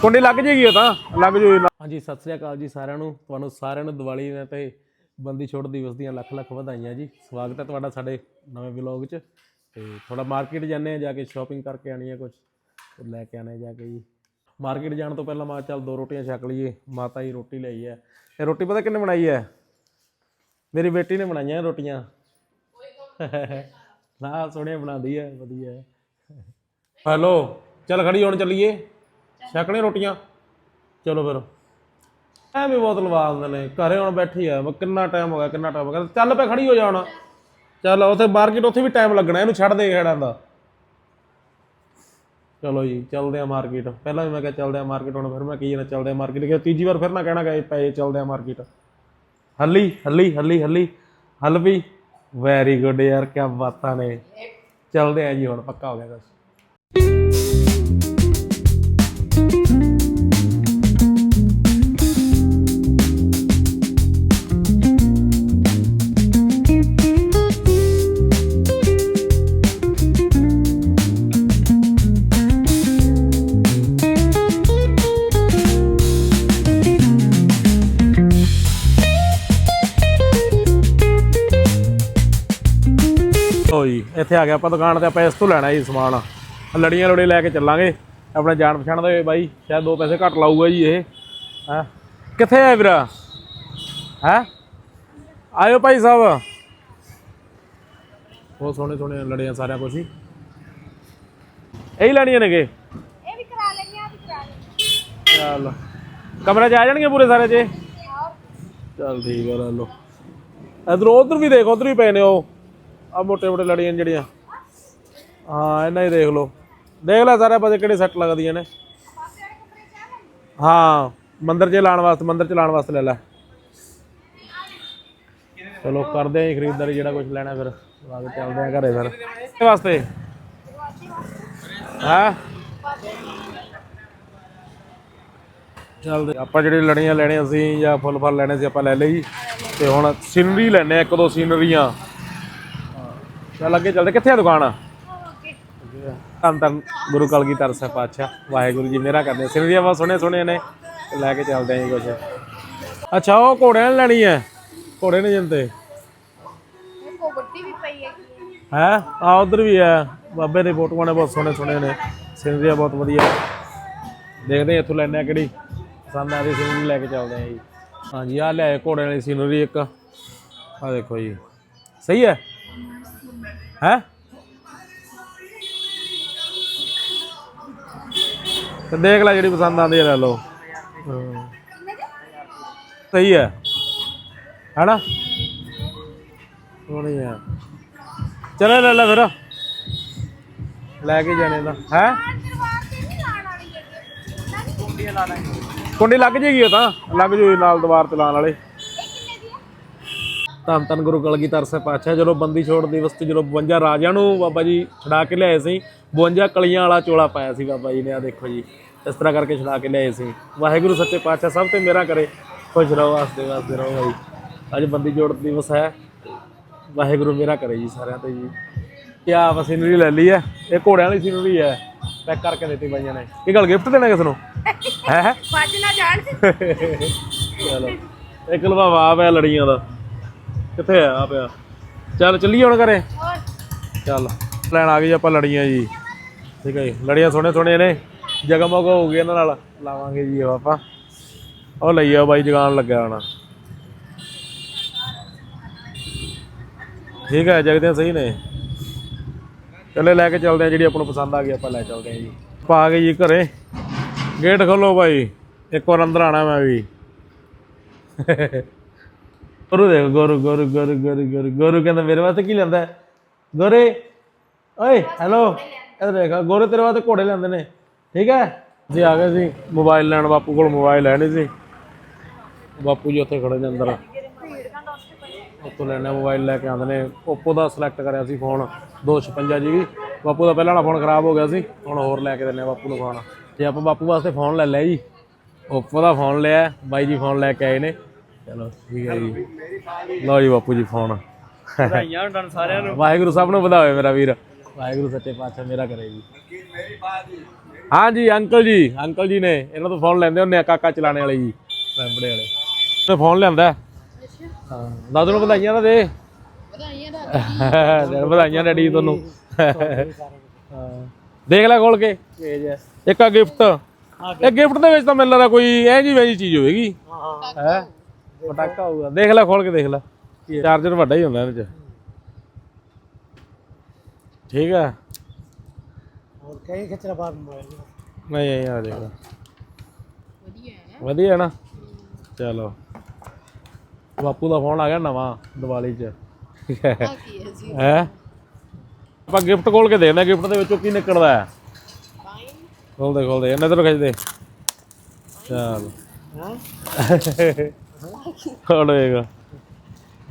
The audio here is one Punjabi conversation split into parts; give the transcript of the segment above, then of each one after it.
ਕੁੰਡੀ ਲੱਗ ਜੇਗੀ ਉਹ ਤਾਂ ਲੱਗ ਜੂ ਹਾਂਜੀ ਸਤਿ ਸ੍ਰੀ ਅਕਾਲ ਜੀ ਸਾਰਿਆਂ ਨੂੰ। ਤੁਹਾਨੂੰ ਸਾਰਿਆਂ ਨੂੰ ਦੀਵਾਲੀ ਦੇ ਤੇ ਬੰਦੀ ਛੋੜ ਦਿਵਸ ਦੀਆਂ ਲੱਖ ਲੱਖ ਵਧਾਈਆਂ ਜੀ। ਸਵਾਗਤ ਹੈ ਤੁਹਾਡਾ ਸਾਡੇ ਨਵੇਂ ਵਲੌਗ 'ਚ। ਤੇ ਥੋੜਾ ਮਾਰਕੀਟ ਜਾਂਦੇ ਆ ਜਾ ਕੇ ਸ਼ਾਪਿੰਗ ਕਰਕੇ ਆਣੀ ਹੈ ਕੁਝ ਲੈ ਕੇ ਆਣੇ ਜਾ ਕੇ ਜੀ। ਮਾਰਕੀਟ ਜਾਣ ਤੋਂ ਪਹਿਲਾਂ ਮਾ ਚੱਲ ਦੋ ਰੋਟੀਆਂ ਛਕ ਲਈਏ। ਮਾਤਾ ਜੀ ਰੋਟੀ ਲਈ ਹੈ। ਇਹ ਰੋਟੀ ਪਤਾ ਕਿੰਨੇ ਬਣਾਈ ਹੈ? ਮੇਰੀ ਬੇਟੀ ਨੇ ਬਣਾਈਆਂ ਰੋਟੀਆਂ। ਨਾ ਸੋਹਣੀਆਂ ਬਣਾਉਂਦੀ ਹੈ ਵਧੀਆ। ਹੈ ਹੈਲੋ। ਚੱਲ ਖੜੀ ਹੁਣ ਚੱਲੀਏ। ਛਕਣੇ ਰੋਟੀਆਂ। ਚਲੋ ਫਿਰ। ਐਵੇਂ ਬਹੁਤ ਲਵਾ ਦਿੰਦੇ ਨੇ। ਘਰੇ ਹੁਣ ਬੈਠੀ ਆ। ਮੈਂ ਕਿੰਨਾ ਟਾਈਮ ਹੋ ਗਿਆ ਕਿੰਨਾ ਟਾਈਮ ਹੋ ਗਿਆ। ਚੱਲ ਪੈ ਖੜੀ ਹੋ ਜਾ ਹੁਣ। ਚੱਲ ਉੱਥੇ ਮਾਰਕੀਟ ਉੱਥੇ ਵੀ ਟਾਈਮ ਲੱਗਣਾ। ਇਹਨੂੰ ਛੱਡ ਦੇ ਖੇੜਾਂ ਦਾ। ਚਲੋ ਜੀ ਚੱਲਦੇ ਆ ਮਾਰਕੀਟ ਪਹਿਲਾਂ ਵੀ ਮੈਂ ਕਿਹਾ ਚੱਲਦੇ ਆ ਮਾਰਕੀਟ ਹੁਣ ਫਿਰ ਮੈਂ ਕੀ ਨਾ ਚੱਲਦੇ ਆ ਮਾਰਕੀਟ ਕਿ ਤੀਜੀ ਵਾਰ ਫਿਰ ਨਾ ਕਹਿਣਾ ਕਿ ਪਏ ਚੱਲਦੇ ਆ ਮਾਰਕੀਟ ਹੱਲੀ ਹੱਲੀ ਹੱਲੀ ਹੱਲੀ। ਹੱਲ ਵੀ ਵੈਰੀ ਗੁੱਡ ਯਾਰ ਕੀ ਬਾਤਾਂ ਨੇ। ਚੱਲਦੇ ਆ ਜੀ ਹੁਣ। ਪੱਕਾ ਹੋ ਗਿਆ ਬਸ ਲਓ ਜੀ ਇੱਥੇ ਆ ਗਿਆ ਆਪਾਂ ਦੁਕਾਨ ਤੇ, ਆਪਾਂ ਇਸ ਤੋਂ ਲੈਣਾ ਜੀ ਸਮਾਨ। ਲੜੀਆਂ ਲੋੜੇ ਲੈ ਕੇ ਚੱਲਾਂਗੇ। ਆਪਣੇ ਜਾਣ ਪਛਾਣ ਦਾ ਬਾਈ ਸ਼ਾਇਦ ਦੋ ਪੈਸੇ ਘੱਟ ਲਾਊਗਾ ਜੀ ਇਹ। ਹੈ? ਕਿੱਥੇ ਆ ਵੀਰਾ? ਹੈ? ਆਇਓ ਭਾਈ ਸਾਹਿਬ। ਬਹੁਤ ਸੋਹਣੇ ਸੋਹਣੇ ਲੜੀਆਂ ਸਾਰਿਆਂ ਕੁਛ ਹੀ ਇਹੀ ਲੈਣੀਆਂ ਨੇਗੇ? ਇਹ ਵੀ ਕਰਾ ਲੈਣੀ ਆ ਵੀ ਕਰਾ ਲੈਣੀ ਚੱਲ। ਕਮਰੇ 'ਚ ਆ ਜਾਣਗੇ ਪੂਰੇ ਸਾਰੇ 'ਚ ਚੱਲ ਠੀਕ ਆ ਲੈ ਲਓ। ਇਧਰ ਉਧਰ ਵੀ ਦੇਖ ਉਧਰ ਵੀ ਪਏ ਨੇ ਉਹ। ਆ ਮੋਟੇ ਮੋਟੇ ਲੜੀਆਂ ਨੇ ਜਿਹੜੀਆਂ। ਹਾਂ। ਇਹਨਾਂ ਹੀ ਦੇਖ ਲਓ। ਦੇਖ ਲੈ ਸਾਰੇ ਪਾਸੇ ਕਿਹੜੇ ਸੈੱਟ ਲੱਗਦੀਆਂ ਨੇ। ਹਾਂ, ਮੰਦਰ 'ਚ ਲਾਉਣ ਵਾਸਤੇ, ਮੰਦਰ 'ਚ ਲਾਉਣ ਵਾਸਤੇ ਲੈ ਲੈ। ਚਲੋ ਕਰਦੇ ਆਂ ਜੀ ਖਰੀਦਦਾਰੀ, ਜਿਹੜਾ ਕੁਝ ਲੈਣਾ ਫਿਰ। ਬਾਅਦ ਵਿੱਚ ਚੱਲਦੇ ਆਂ ਘਰੇ ਫਿਰ। ਇਹ ਵਾਸਤੇ? ਹਾਂ? ਚੱਲਦੇ ਆਪਾਂ ਜਿਹੜੇ ਲੜੀਆਂ ਲੈਣੀਆਂ ਸੀ ਜਾਂ ਫੁੱਲ ਫਲ ਲੈਣੇ ਸੀ, ਆਪਾਂ ਲੈ ਲਈ। ਤੇ ਹੁਣ ਸੀਨਰੀ ਲੈਣੇ ਆ, ਇੱਕ ਦੋ ਸੀਨਰੀਆਂ। ਚੱਲ ਅੱਗੇ ਚੱਲਦੇ, ਕਿੱਥੇ ਆ ਦੁਕਾਨ? ਧੰਨ ਧੰਨ ਗੁਰੂ ਕਲਗੀਧਰ ਸਾਹਿਬ ਪਾਤਸ਼ਾਹ, ਵਾਹਿਗੁਰੂ ਜੀ, ਮੇਰਾ ਕਰਦੇ ਸੀਨਰੀਆਂ ਬਹੁਤ ਸੋਹਣੇ ਸੋਹਣੇ ਨੇ ਲੈ ਕੇ ਚੱਲਦੇ ਆਂ ਜੀ ਕੁਛ। ਅੱਛਾ, ਉਹ ਘੋੜਿਆਂ ਨੇ ਲੈਣੀ ਹੈ, ਘੋੜੇ ਨੇ ਜਿੰਦੇ ਇਹ ਕੋਬੱਟੀ ਵੀ ਪਈ ਹੈ? ਹੈ ਆ ਉਧਰ ਵੀ ਹੈ, ਬਾਬੇ ਦੇ ਫੋਟੋਆਂ ਨੇ ਬਹੁਤ ਸੋਹਣੇ ਸੋਹਣੇ ਨੇ ਸੀਨਰੀਆਂ ਬਹੁਤ ਵਧੀਆ। ਦੇਖਦੇ ਇੱਥੋਂ ਲੈਣੇ ਆ ਕਿਹੜੀ ਪਸੰਦ ਆ ਰਹੀ ਸੀਨਰੀ ਲੈ ਕੇ ਚੱਲਦੇ ਆ ਜੀ। ਹਾਂਜੀ ਆ ਲੈ ਘੋੜਿਆਂ ਵਾਲੀ ਸੀਨਰੀ ਇੱਕ। ਆ ਦੇਖੋ ਜੀ। ਸਹੀ ਹੈ? ਹੈ? ਤੇ ਦੇਖ ਲੈ ਜਿਹੜੀ ਪਸੰਦ ਆਉਂਦੀ ਹੈ ਲੈ ਲਓ। ਹਾਂ। ਸਹੀ ਹੈ। ਹੈਨਾ? ਸੋਹਣੀ ਹੈ। ਚਲੋ ਲੈ ਲੈ ਫਿਰ। ਲੈ ਕੇ ਜਾਣੇ ਦਾ ਹੈ? ਕੁੰਡੀ ਲੱਗ ਜੇਗੀ ਉਹ ਤਾਂ। ਲੱਗ ਜੂ ਨਾਲ ਦੀਵਾਰ ਤੇ ਲਾਉਣ ਵਾਲੇ। ਧੰਨ ਧੰਨ ਗੁਰੂ ਕਲਗੀਧਰ ਸਾਹਿਬ ਪਾਤਸ਼ਾਹ ਜਦੋਂ ਬੰਦੀ ਛੋੜ ਦਿਵਸ ਤੇ ਜਦੋਂ 52 ਰਾਜਿਆਂ ਨੂੰ ਬਾਬਾ ਜੀ ਛਡਾ ਕੇ ਲਿਆਏ ਸੀ 52 ਕਲੀਆਂ ਵਾਲਾ ਚੋਲਾ ਪਾਇਆ ਸੀ ਬਾਬਾ ਜੀ ਨੇ ਆ ਦੇਖੋ ਜੀ ਇਸ ਤਰ੍ਹਾਂ ਕਰਕੇ ਛਡਾ ਕੇ ਲਿਆਏ ਸੀ। ਵਾਹਿਗੁਰੂ ਸੱਚੇ ਪਾਤਸ਼ਾਹ ਸਭ ਤੇ ਮੇਰਾ ਕਰੇ ਖੁਸ਼ ਰਹੋ ਹੱਸਦੇ ਵਸਦੇ ਰਹੋ ਬਾਈ। ਅੱਜ ਬੰਦੀ ਜੋੜ ਦਿਵਸ ਹੈ ਵਾਹਿਗੁਰੂ ਮੇਰਾ ਕਰੇ ਜੀ ਸਾਰਿਆਂ ਤੇ ਜੀ। ਕਿਆ ਮਸ਼ੀਨਰੀ ਲੈ ਲਈ ਹੈ ਇਹ ਘੋੜਿਆਂ ਵਾਲੀ ਸੀਨਰੀ ਹੈ ਪੈਕ ਕਰਕੇ ਦਿੱਤੀ ਬਾਈਆਂ ਨੇ। ਇਹ ਗੱਲ ਗਿਫਟ ਦੇਣਾ ਕਿਸ ਨੂੰ? ਹੈ? ਹੈ ਭੱਜ ਨਾ ਜਾਣ। ਚਲੋ ਇੱਕ ਲਵਾਵਾ ਆ ਪਿਆ ਲੜੀਆਂ ਦਾ। ਕਿੱਥੇ ਆ ਆ ਪਿਆ? ਚੱਲ ਚੱਲੀਏ ਹੁਣ ਘਰੇ। ਚੱਲ ਲੈਣ ਆ ਗਏ ਜੀ ਆਪਾਂ ਲੜੀਆਂ ਜੀ। ਠੀਕ ਹੈ ਜੀ ਲੜੀਆਂ ਸੋਹਣੇ ਸੋਹਣੇ ਨੇ। ਜਗਮਗ ਹੋ ਗਏ ਇਹਨਾਂ ਨਾਲ ਲਾਵਾਂਗੇ ਜੀ ਆਪਾਂ। ਉਹ ਲਈ ਆ ਬਾਈ ਜਗਾਨ ਲੱਗਿਆ ਹੋਣਾ। ਠੀਕ ਹੈ ਜਗਦੇ ਸਹੀ ਨੇ। ਚੱਲੇ ਲੈ ਕੇ ਚੱਲਦੇ ਆ ਜਿਹੜੀ ਆਪਾਂ ਨੂੰ ਪਸੰਦ ਆ ਗਈ ਆਪਾਂ ਲੈ ਚੱਲਦੇ ਆ ਜੀ। ਆਪਾਂ ਆ ਗਏ ਜੀ ਘਰੇ। ਗੇਟ ਖੋਲੋ ਭਾਈ ਇੱਕ ਵਾਰ ਅੰਦਰ ਆਣਾ ਮੈਂ ਵੀ। ਗੁਰੂ ਦੇਖ ਗੁਰੂ ਗੁਰੂ ਗੁਰੂ ਗੁਰੂ ਗੁਰੂ ਗੁਰੂ ਕਹਿੰਦਾ, ਮੇਰੇ ਵਾਸਤੇ ਕੀ ਲੈਂਦਾ ਗੋਰੇ, ਓਏ, ਹੈਲੋ, ਇਹ ਦੇਖ, ਗੋਰੇ ਤੇਰੇ ਵਾਸਤੇ ਘੋੜੇ ਲੈਂਦੇ ਨੇ, ਠੀਕ ਹੈ? ਅਸੀਂ ਆ ਗਏ ਸੀ ਮੋਬਾਈਲ ਲੈਣ, ਬਾਪੂ ਕੋਲ ਮੋਬਾਈਲ ਹੈ ਨਹੀਂ ਸੀ ਬਾਪੂ ਜੀ ਉੱਥੇ ਖੜੇ ਨੇ ਅੰਦਰ। ਉੱਥੋਂ ਲੈਣਾ ਮੋਬਾਈਲ ਲੈ ਕੇ ਆਉਂਦੇ ਨੇ। Oppo ਦਾ ਸਿਲੈਕਟ ਕਰਿਆ ਸੀ ਫੋਨ 256 GB ਬਾਪੂ ਦਾ ਪਹਿਲਾਂ ਵਾਲਾ ਫੋਨ ਖਰਾਬ ਹੋ ਗਿਆ ਸੀ, ਹੁਣ ਹੋਰ ਲੈ ਕੇ ਦਿੰਨੇ ਆ ਬਾਪੂ ਨੂੰ ਫੋਨ ਤੇ ਆਪਾਂ ਬਾਪੂ ਵਾਸਤੇ ਫੋਨ ਲੈ ਲਿਆ ਜੀ, Oppo ਦਾ ਫੋਨ ਲਿਆ, ਬਾਈ ਜੀ ਫੋਨ ਲੈ ਕੇ ਆਏ ਨੇ। ਚਲੋ ਠੀਕ ਹੈ ਜੀ। ਲਓ ਜੀ ਬਾਪੂ ਜੀ ਫੋਨ। ਵਧਾਈਆਂ ਤੁਹਾਨੂੰ ਸਾਰਿਆਂ ਨੂੰ। ਵਾਹਿਗੁਰੂ ਸਭ ਨੂੰ ਵਧਾਵੇ ਮੇਰਾ ਵੀਰ। ਵਾਹਿਗੁਰੂ ਸੱਚੇ ਪਾਤਸ਼ਾਹ ਮੇਰਾ ਕਰੇ ਜੀ। ਹਾਂ। ਜੀ ਅੰਕਲ ਜੀ ਅੰਕਲ ਜੀ ਨੇ। ਇਹਨਾਂ ਤੋਂ ਫੋਨ ਲੈਂਦੇ ਹੁੰਦੇ ਆ ਕਾਕਾ ਚਲਾਣੇ ਵਾਲੇ ਜੀ ਰੈਂਬੜੇ ਵਾਲੇ। ਤੇ ਫੋਨ ਲਿਆਂਦਾ। ਹਾਂ ਦਾਦੂ ਨੂੰ ਵਧਾਈਆਂ ਨਾ ਦੇ। ਵਧਾਈਆਂ ਵਧਾਈਆਂ ਡੈਡੀ ਤੁਹਾਨੂੰ। ਹਾਂ। ਦੇਖ ਲੈ ਖੋਲ ਕੇ। ਇੱਕ ਆ ਗਿਫਟ। ਇਹ ਗਿਫਟ ਦੇ ਵਿੱਚ ਤਾਂ ਮੈਨੂੰ ਲੱਗਦਾ ਕੋਈ ਐ ਜੀ ਵੈਜੀ ਚੀਜ਼ ਹੋਵੇਗੀ। ਹੈ? ਪਟਾਕਾ ਹੋਊਗਾ। ਦੇਖ ਲੈ ਖੋਲ ਕੇ ਦੇਖ ਲੈ। ਚਾਰਜਰ ਵੱਡਾ ਹੀ ਹੁੰਦਾ ਇਹਦੇ ਚ। ਠੀਕ ਹੈ ਹੋਰ ਕਈ ਖਿਚਰਾ ਬਾਅਦ ਮੋਬਾਈਲ ਨਹੀਂ ਇਹ ਆ ਜਾਏਗਾ ਵਧੀਆ ਹੈ ਨਾ? ਚਲੋ। ਬਾਪੂ ਦਾ ਫੋਨ ਆ ਗਿਆ ਨਵਾਂ ਦੀਵਾਲੀ 'ਚ। ਹੈ ਆਪਾਂ ਗਿਫਟ ਖੋਲ ਕੇ ਦੇਖਦੇ ਗਿਫਟ ਦੇ ਵਿੱਚੋਂ ਕੀ ਨਿਕਲਦਾ ਹੈ। ਖੋਲਦੇ ਖੋਲਦੇ ਇਹਨਾਂ ਤੇ ਖਿੱਚਦੇ ਚਲ। ਹਾਂ? ਖੋਲੇਗਾ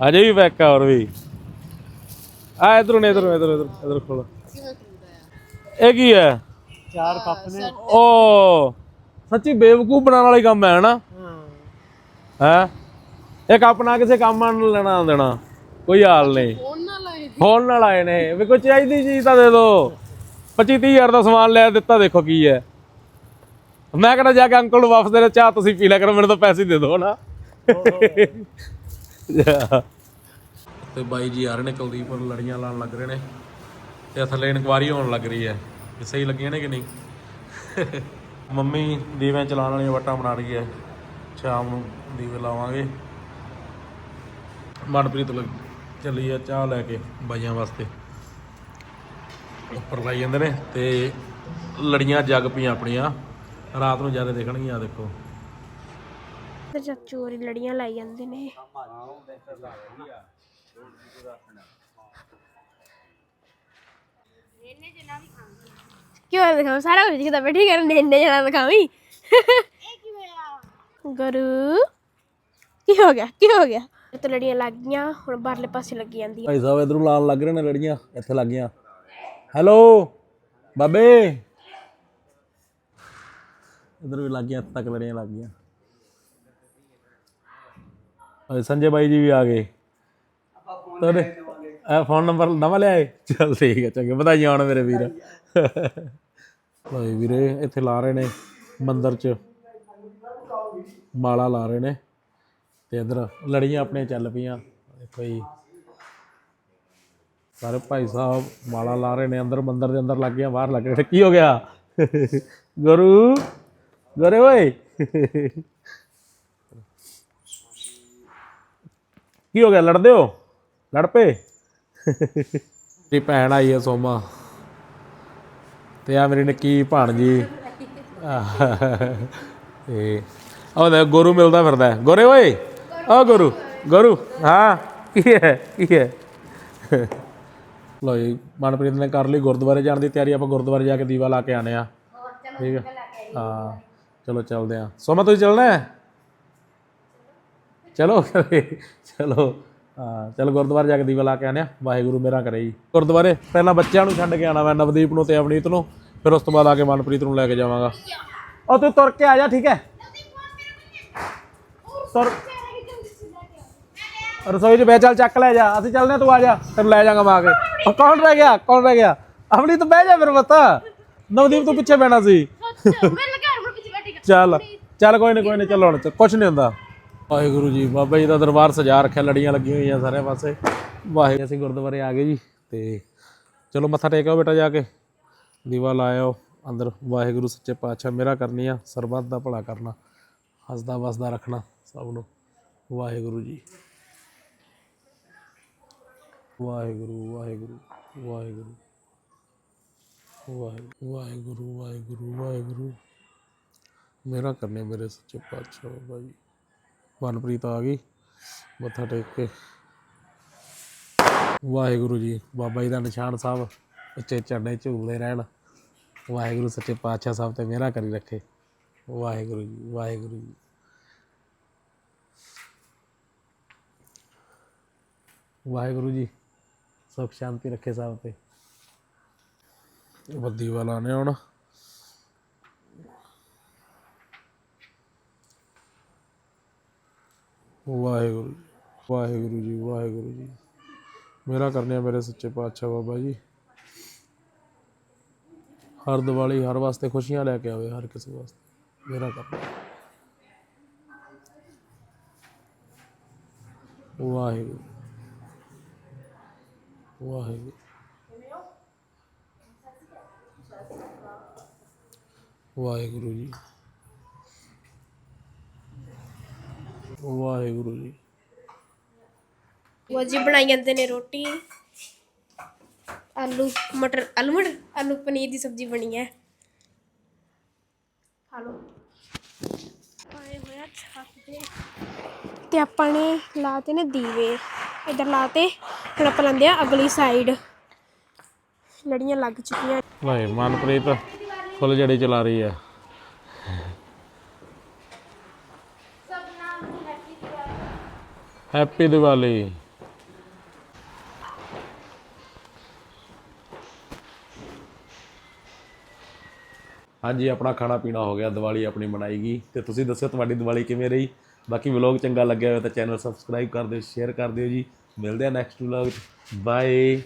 ਅਜੇ ਵੀ ਪੈਕ ਆ ਹੋਰ ਵੀ। ਆ ਇਧਰੋਂ ਨੇ ਇਧਰੋਂ ਇਧਰੋਂ ਇਧਰੋਂ ਇਧਰੋਂ ਖੋਲ ਇਹ ਕੀ ਹੈ? ਚਾਰ ਕੱਪ ਨੇ। ਓ ਸੱਚੀ ਬੇਵਕੂਫ ਬਣਾਉਣ ਵਾਲਾ ਕੰਮ ਹੈ ਹਨਾ ਹਾਂ। ਹੈ? ਇੱਕ ਆਪਣਾ ਕਿਸੇ ਕੰਮ ਨੂੰ ਲੈਣਾ ਦੇਣਾ। ਕੋਈ ਹਾਲ ਨਹੀਂ। ਫੋਨ ਨਾਲ ਆਏ ਨੇ। ਵੀ ਕੋਈ ਚਾਹੀਦੀ ਚੀਜ਼ ਤਾਂ ਦੇ ਦੋ। 25 30 ਹਜ਼ਾਰ ਦਾ ਸਮਾਨ ਲੈ ਦਿੱਤਾ ਦੇਖੋ ਕੀ ਹੈ। ਮੈਂ ਕਹਿੰਦਾ ਜਾ ਕੇ ਅੰਕਲ ਨੂੰ ਵਾਪਸ ਦੇ ਦੇ ਚਾਹ ਤੁਸੀਂ ਪੀ ਲਿਆ ਕਰੋ ਮੈਨੂੰ ਤਾਂ ਪੈਸੇ ਦੇ ਦਿਓ ਨਾ। ਤੇ ਬਾਈ ਜੀ ਆ ਰਹੇ ਨੇ ਕੁਲਦੀਪ ਨੂੰ ਲੜੀਆਂ ਲਾਉਣ ਲੱਗ ਰਹੇ ਨੇ ਤੇ ਥੱਲੇ ਇਨਕੁਆਰੀ ਹੋਣ ਲੱਗ ਰਹੀ ਹੈ। ਕਿ ਸਹੀ ਲੱਗੀਆਂ ਨੇ ਕਿ ਨਹੀਂ? ਮੰਮੀ ਦੀਵਿਆਂ ਚਲਾਉਣ ਵਾਲੀਆਂ ਵਟਾਂ ਬਣਾ ਰਹੀ ਹੈ। ਸ਼ਾਮ ਨੂੰ ਦੀਵੇ ਲਾਵਾਂਗੇ। ਮਨਪ੍ਰੀਤ ਲੱਗ ਚੱਲੀ ਆ ਚਾਹ ਲੈ ਕੇ ਬਾਈਆਂ ਵਾਸਤੇ। ਉੱਪਰ ਲਾਈ ਜਾਂਦੇ ਨੇ ਤੇ ਲੜੀਆਂ ਜਗ ਪਈਆਂ ਆਪਣੀਆਂ। ਰਾਤ ਨੂੰ ਜ਼ਿਆਦਾ ਦੇਖਣਗੀਆਂ, ਆਹ ਦੇਖੋ। ਤੇ ਚਾਚੂ ਹੋਰੀ ਲੜੀਆਂ ਲਾਈ ਜਾਂਦੇ ਨੇ। ਕਿਉਂ ਦਿਖਾਉਂ ਸਾਰਾ ਕੁਝ ਦਿਖਦਾ ਬੈਠੀ ਕਰ ਨੇਨੇ ਜਣਾ ਦਿਖਾਵੀ। ਗੁਰੂ, ਕੀ ਹੋ ਗਿਆ? ਕੀ ਹੋ ਗਿਆ? ਇਹ ਤਾਂ ਲੜੀਆਂ ਲੱਗ ਗਈਆਂ, ਹੁਣ ਬਾਹਰਲੇ ਪਾਸੇ ਲੱਗੀ ਜਾਂਦੀ ਭਾਈ ਸਾਹਿਬ, ਇਧਰੋਂ ਲਾਣ ਲੱਗ ਰਹੇ ਨੇ ਲੜੀਆਂ, ਇੱਥੇ ਲੱਗ ਗਈਆਂ। ਹੈਲੋ, ਬਾਬੇ। ਇਧਰ ਵੀ ਲੱਗ ਗਈਆਂ, ਇੱਥੇ ਤੱਕ ਲੜੀਆਂ ਲੱਗ ਗਈਆਂ। ਸੰਜੇ ਬਾਈ ਜੀ ਵੀ ਆ ਗਏ। ਤੁਹਾਡੇ ਇਹ ਫੋਨ ਨੰਬਰ ਨਵਾਂ ਲਿਆਏ? ਚਲ ਠੀਕ ਹੈ ਚੰਗੇ। ਵਧਾਈਆਂ ਹੋਣ ਮੇਰੇ ਵੀਰ। ਭਾਈ ਵੀਰੇ ਇੱਥੇ ਲਾ ਰਹੇ ਨੇ ਮੰਦਿਰ 'ਚ। ਮਾਲਾ ਲਾ ਰਹੇ ਨੇ। ਤੇ ਇਧਰ ਲੜੀਆਂ ਆਪਣੇ ਚੱਲ ਪਈਆਂ। ਦੇਖੋ ਜੀ। ਸਾਰੇ ਭਾਈ ਸਾਹਿਬ ਮਾਲਾ ਲਾ ਰਹੇ ਨੇ ਅੰਦਰ ਮੰਦਿਰ ਦੇ ਅੰਦਰ ਲੱਗ ਗਿਆ ਬਾਹਰ ਲੱਗ ਰਿਹਾ ਕੀ ਹੋ ਗਿਆ? ਗੁਰੂ? ਗੁਰੇ ਓਏ। ਕੀ ਹੋ ਗਿਆ ਲੜਦੇ ਹੋ? ਲੜ ਪਏ? ਮੇਰੀ ਭੈਣ ਆਈ ਹੈ ਸੋਮਾ। ਤੇ ਆ ਮੇਰੀ ਨਿੱਕੀ ਭਾਣਜੀ। ਤੇ ਉਹ ਦੇ ਗੁਰੂ ਮਿਲਦਾ ਫਿਰਦਾ ਹੈ। ਗੋਰੇ ਓਏ ਆ ਗੁਰੂ ਗੁਰੂ ਹਾਂ ਕੀ ਹੈ ਕੀ ਹੈ? ਲੋ ਜੀ ਮਨਪ੍ਰੀਤ ਨੇ ਕਰ ਲਈ ਗੁਰਦੁਆਰੇ ਜਾਣ ਦੀ ਤਿਆਰੀ ਆਪਾਂ ਗੁਰਦੁਆਰੇ ਜਾ ਕੇ ਦੀਵਾ ਲਾ ਕੇ ਆਨੇ ਆ ਠੀਕ ਹੈ। ਹਾਂ ਚਲੋ ਚੱਲਦੇ ਆ ਸੋਮਾ ਤੁਸੀਂ ਚੱਲਣਾ ਹੈ? ਚਲੋ ਚਲੋ। ਹਾਂ ਚਲ ਗੁਰਦੁਆਰੇ ਜਾ ਕੇ ਦੀਵਾ ਲਾ ਕੇ ਆਨੇ ਆ ਵਾਹਿਗੁਰੂ ਮੇਰਾ ਕਰੇ ਜੀ। ਗੁਰਦੁਆਰੇ ਪਹਿਲਾਂ ਬੱਚਿਆਂ ਨੂੰ ਛੱਡ ਕੇ ਆਣਾ ਮੈਂ ਨਵਦੀਪ ਨੂੰ ਤੇ ਅਵਨੀਤ ਨੂੰ। ਫਿਰ ਉਸ ਤੋਂ ਬਾਅਦ ਆ ਕੇ ਮਨਪ੍ਰੀਤ ਨੂੰ ਲੈ ਕੇ ਜਾਵਾਂਗਾ। ਉਹ ਤੂੰ ਤੁਰ ਕੇ ਆ ਜਾ ਠੀਕ ਹੈ? ਤੁਰ। ਰਸੋਈ 'ਚ ਬੈ ਚੱਲ ਚੱਕ ਲੈ ਜਾ। ਅਸੀਂ ਚੱਲਦੇ ਹਾਂ, ਤੂੰ ਆ ਜਾ। ਤੈਨੂੰ ਲੈ ਜਾਵਾਂਗਾ ਮੈਂ ਕੇ। ਕੌਣ ਰਹਿ ਗਿਆ? ਕੌਣ ਰਹਿ ਗਿਆ? ਅਵਨੀਤ ਤੂੰ ਬਹਿ ਜਾ ਫਿਰ ਬਤਾ ਨਵਦੀਪ ਤੂੰ ਪਿੱਛੇ ਬਹਿਣਾ ਸੀ। ਚੱਲ ਚੱਲ ਕੋਈ ਨਹੀਂ ਕੋਈ ਨਹੀਂ ਚੱਲੋ ਹੁਣ ਕੁਝ ਨਹੀਂ ਹੁੰਦਾ। ਵਾਹਿਗੁਰੂ ਜੀ, ਬਾਬਾ ਜੀ ਦਾ ਦਰਬਾਰ ਸਜਾ ਰੱਖਿਆ, ਲੜੀਆਂ ਲੱਗੀਆਂ ਹੋਈਆਂ ਸਾਰੇ ਪਾਸੇ। ਵਾਹਿਗੁਰੂ ਅਸੀਂ ਗੁਰਦੁਆਰੇ ਆ ਗਏ ਜੀ ਤੇ ਚਲੋ ਮੱਥਾ ਟੇਕ ਆਓ ਬੇਟਾ ਜਾ ਕੇ। ਦੀਵਾ ਲਾਇਓ ਅੰਦਰ, ਵਾਹਿਗੁਰੂ ਸੱਚੇ ਪਾਤਸ਼ਾਹ, ਮੇਰਾ ਕਰਨੀ ਆ, ਸਰਬੱਤ ਦਾ ਭਲਾ ਕਰਨਾ, ਹੱਸਦਾ ਵਸਦਾ ਰੱਖਣਾ ਸਭ ਨੂੰ। ਵਾਹਿਗੁਰੂ ਜੀ। ਵਾਹਿਗੁਰੂ ਵਾਹਿਗੁਰੂ ਵਾਹਿਗੁਰੂ। ਵਾਹਿਗੁਰੂ ਵਾਹਿਗੁਰੂ ਵਾਹਿਗੁਰੂ ਵਾਹਿਗੁਰੂ। ਮੇਰਾ ਕਰਨੇ ਮੇਰੇ ਸੱਚੇ ਪਾਤਸ਼ਾਹ, ਬਾਬਾ ਜੀ। ਮਨਪ੍ਰੀਤ ਆ ਗਈ, ਮੱਥਾ ਟੇਕ ਕੇ। ਵਾਹਿਗੁਰੂ ਜੀ, ਬਾਬਾ ਜੀ ਦਾ ਨਿਸ਼ਾਨ ਸਾਹਿਬ, ਉੱਚੇ ਚੜ੍ਹਨੇ ਝੂਲਦੇ ਰਹਿਣ। ਵਾਹਿਗੁਰੂ ਸੱਚੇ ਪਾਤਸ਼ਾਹ ਸਾਹਿਬ ਤੇ ਮੇਰਾ ਕਰੀ ਰੱਖੇ। ਵਾਹਿਗੁਰੂ ਜੀ ਵਾਹਿਗੁਰੂ ਜੀ। ਵਾਹਿਗੁਰੂ ਜੀ, ਸੁਖ ਸ਼ਾਂਤੀ ਰੱਖੇ ਸਭ ਤੇ। ਬੱਦੀ ਵਾਲਾ ਨੇ ਹੁਣ। ਵਾਹਿਗੁਰੂ ਜੀ, ਵਾਹਿਗੁਰੂ ਜੀ ਵਾਹਿਗੁਰੂ ਜੀ। ਮੇਰਾ ਕਰਨੇ ਆ ਮੇਰੇ ਸੱਚੇ ਪਾਤਸ਼ਾਹ ਬਾਬਾ ਜੀ। ਹਰ ਦੀਵਾਲੀ ਹਰ ਵਾਸਤੇ ਖੁਸ਼ੀਆਂ ਲੈ ਕੇ ਆਵੇ ਹਰ ਕਿਸੇ ਵਾਸਤੇ। ਮੇਰਾ ਕਰ ਵਾਹਿਗੁਰੂ। ਵਾਹਿਗੁਰੂ। ਵਾਹਿਗੁਰੂ ਜੀ। ਵਾਹਿਗੁਰੂ ਜੀ। ਉਹ ਜੀ ਬਣਾਈ ਜਾਂਦੇ ਨੇ ਰੋਟੀ। ਆਲੂ ਮਟਰ ਆਲੂ ਮਟਰ ਆਲੂ ਪਨੀਰ ਦੀ ਸਬਜ਼ੀ ਬਣੀ ਹੈ। ਖਾ ਲਓ। ਆਏ ਹੋਇਆ ਛੱਤ ਤੇ। ਤੇ ਆਪਾਂ ਨੇ ਲਾਤੇ ਨੇ ਦੀਵੇ। ਇਧਰ ਲਾਤੇ ਹੁਣ ਆਪਾਂ ਲਾਉਂਦੇ ਆ ਅਗਲੀ ਸਾਈਡ ਲੜੀਆਂ ਲੱਗ ਚੁੱਕੀਆਂ। ਭਾਈ ਮਨਪ੍ਰੀਤ ਫੁੱਲ ਜੜੀ ਚਲਾ ਰਹੀ ਹੈ। ਹੈਪੀ ਦੀਵਾਲੀ। ਹਾਂਜੀ, ਆਪਣਾ ਖਾਣਾ ਪੀਣਾ ਹੋ ਗਿਆ, ਦੀਵਾਲੀ ਆਪਣੀ ਮਨਾਈ ਗਈ। ਤੇ ਤੁਸੀਂ ਦੱਸੋ ਤੁਹਾਡੀ ਦੀਵਾਲੀ ਕਿਵੇਂ ਰਹੀ? ਬਾਕੀ ਵਲੌਗ ਚੰਗਾ ਲੱਗਿਆ ਹੋਇਆ ਤਾਂ ਚੈਨਲ ਸਬਸਕ੍ਰਾਈਬ ਕਰ ਦਿਓ, ਸ਼ੇਅਰ ਕਰ ਦਿਓ ਜੀ। ਮਿਲਦੇ ਆ ਨੈਕਸਟ ਵਲੌਗ ਬਾਏ